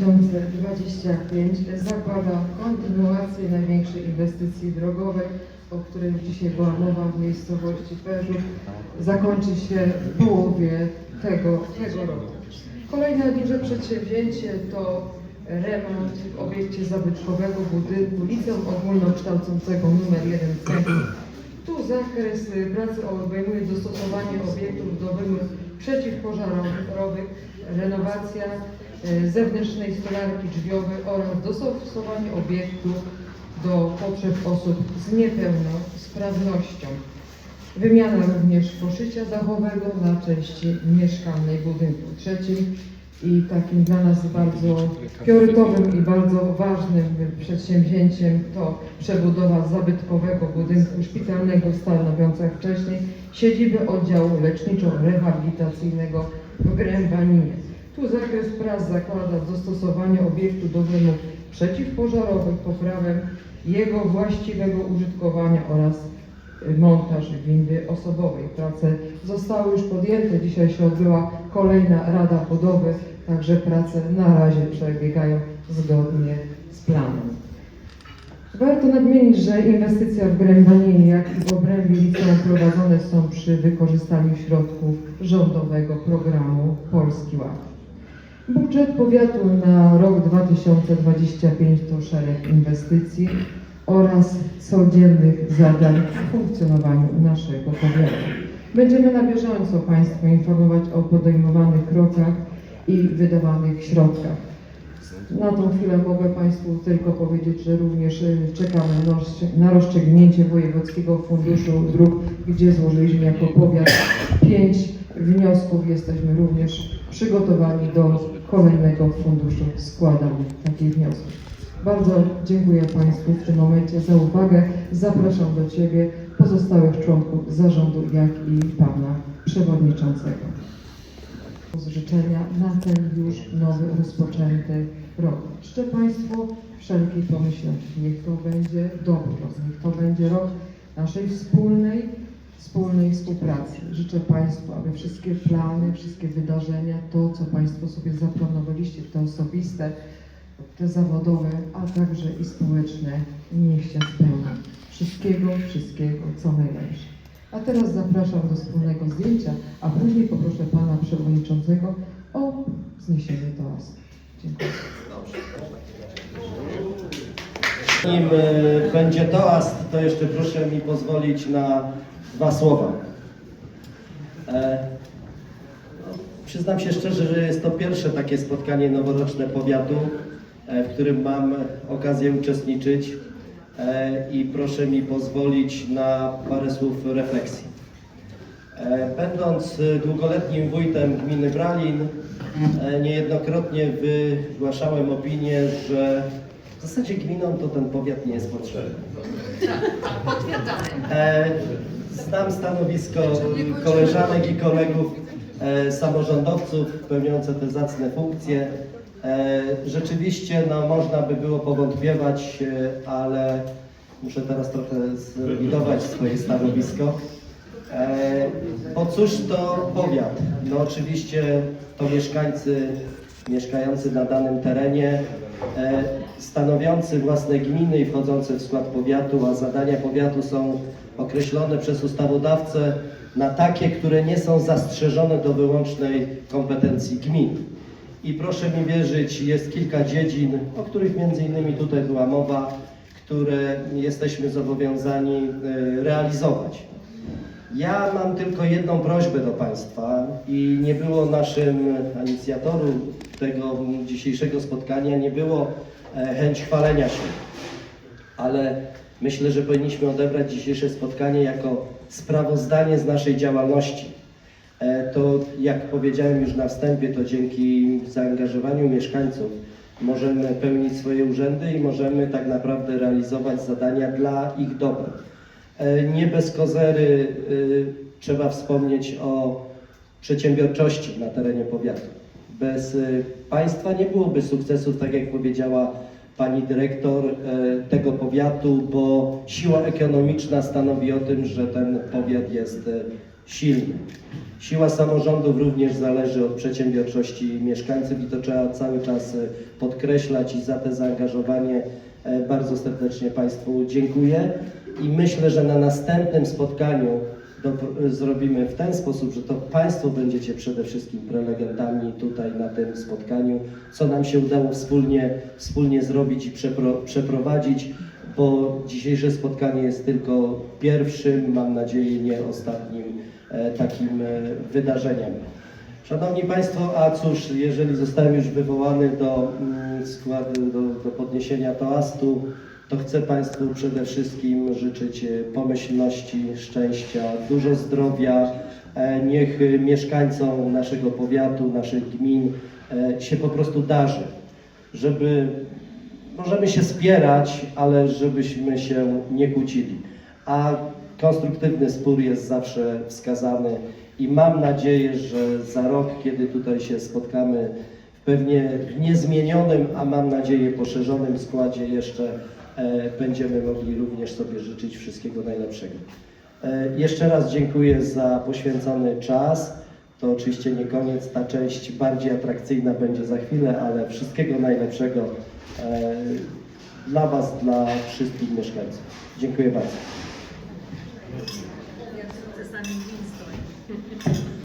2025 zakłada kontynuację największej inwestycji drogowej, o której dzisiaj była mowa w miejscowości Perzów. Zakończy się w połowie tego, tego roku. Kolejne duże przedsięwzięcie to remont w obiekcie zabytkowego budynku Liceum Ogólnokształcącego nr 1 w centrum. Tu zakres pracy obejmuje dostosowanie obiektów do wymóg przeciwpożarowych, renowacja zewnętrznej stolarki drzwiowej oraz dostosowanie obiektu do potrzeb osób z niepełnosprawnością. Wymiana również poszycia dachowego na części mieszkalnej budynku trzecim i takim dla nas bardzo priorytetowym i bardzo ważnym przedsięwzięciem to przebudowa zabytkowego budynku szpitalnego stanowiąca wcześniej siedzibę oddziału leczniczo-rehabilitacyjnego w Grębaninie. Tu zakres prac zakłada dostosowanie obiektu do wymóg przeciwpożarowych, poprawę jego właściwego użytkowania oraz y, montaż windy osobowej. Prace zostały już podjęte. Dzisiaj się odbyła kolejna Rada Budowy, także prace na razie przebiegają zgodnie z planem. Warto nadmienić, że inwestycja w Grębaninie, jak i w obrębie liceum prowadzone są przy wykorzystaniu środków rządowego programu Polski Ład. Budżet powiatu na rok 2025 to szereg inwestycji oraz codziennych zadań w funkcjonowaniu naszego powiatu. Będziemy na bieżąco Państwa informować o podejmowanych krokach i wydawanych środkach. Na tą chwilę mogę Państwu tylko powiedzieć, że również y, czekamy na rozstrz- na rozstrzygnięcie Wojewódzkiego Funduszu Dróg, gdzie złożyliśmy jako powiat pięć wniosków. Jesteśmy również przygotowani do kolejnego funduszu składania takich wniosków. Bardzo dziękuję Państwu w tym momencie za uwagę. Zapraszam do Ciebie pozostałych członków zarządu, jak i Pana Przewodniczącego z życzenia na ten już nowy, rozpoczęty rok. Życzę Państwu wszelkiej pomyślności. Niech to będzie dobry rok, niech to będzie rok naszej wspólnej, wspólnej współpracy. Życzę Państwu, aby wszystkie plany, wszystkie wydarzenia, to co Państwo sobie zaplanowaliście, te osobiste, te zawodowe, a także i społeczne, niech się spełnią. Wszystkiego, wszystkiego, co najlepsze. A teraz zapraszam do wspólnego zdjęcia, a później poproszę Pana Przewodniczącego o zniesienie toastu. Dziękuję. Zanim e, będzie toast, to jeszcze proszę mi pozwolić na dwa słowa. E, no, Przyznam się szczerze, że jest to pierwsze takie spotkanie noworoczne powiatu, e, w którym mam okazję uczestniczyć e, i proszę mi pozwolić na parę słów refleksji. E, Będąc długoletnim wójtem gminy Bralin, e, niejednokrotnie wygłaszałem opinię, że w zasadzie gminom to ten powiat nie jest potrzebny. Potwierdzamy. E, Znam stanowisko koleżanek i kolegów e, samorządowców pełniące te zacne funkcje. E, Rzeczywiście no, można by było powątpiewać, e, ale muszę teraz trochę zrewidować swoje stanowisko. E, Bo cóż to powiat? No oczywiście to mieszkańcy mieszkający na danym terenie, e, stanowiący własne gminy i wchodzący w skład powiatu, a zadania powiatu są określone przez ustawodawcę na takie, które nie są zastrzeżone do wyłącznej kompetencji gmin. I proszę mi wierzyć, jest kilka dziedzin, o których między innymi tutaj była mowa, które jesteśmy zobowiązani e, realizować. Ja mam tylko jedną prośbę do Państwa i nie było naszym inicjatorem tego dzisiejszego spotkania, nie było e, chęć chwalenia się, ale myślę, że powinniśmy odebrać dzisiejsze spotkanie jako sprawozdanie z naszej działalności. E, To, jak powiedziałem już na wstępie, to dzięki zaangażowaniu mieszkańców możemy pełnić swoje urzędy i możemy tak naprawdę realizować zadania dla ich dobra. E, Nie bez kozery y, trzeba wspomnieć o przedsiębiorczości na terenie powiatu. Bez y, państwa nie byłoby sukcesów, tak jak powiedziała pani dyrektor e, tego powiatu, bo siła ekonomiczna stanowi o tym, że ten powiat jest e, silny. Siła samorządów również zależy od przedsiębiorczości mieszkańców i to trzeba cały czas e, podkreślać i za te zaangażowanie e, bardzo serdecznie Państwu dziękuję i myślę, że na następnym spotkaniu zrobimy w ten sposób, że to Państwo będziecie przede wszystkim prelegentami tutaj na tym spotkaniu, co nam się udało wspólnie, wspólnie zrobić i przepro, przeprowadzić, bo dzisiejsze spotkanie jest tylko pierwszym, mam nadzieję nie ostatnim takim e, wydarzeniem. Szanowni Państwo, a cóż, jeżeli zostałem już wywołany do mm, składu, do, do podniesienia toastu, to chcę Państwu przede wszystkim życzyć e, pomyślności, szczęścia, dużo zdrowia. E, Niech e, mieszkańcom naszego powiatu, naszych gmin e, się po prostu darzy, żeby możemy się spierać, ale żebyśmy się nie kłócili. A konstruktywny spór jest zawsze wskazany i mam nadzieję, że za rok, kiedy tutaj się spotkamy, pewnie w niezmienionym, a mam nadzieję poszerzonym składzie jeszcze e, będziemy mogli również sobie życzyć wszystkiego najlepszego. E, jeszcze raz dziękuję za poświęcony czas. To oczywiście nie koniec, ta część bardziej atrakcyjna będzie za chwilę, ale wszystkiego najlepszego e, dla Was, dla wszystkich mieszkańców. Dziękuję bardzo. Jak z sukcesami gmin stoi.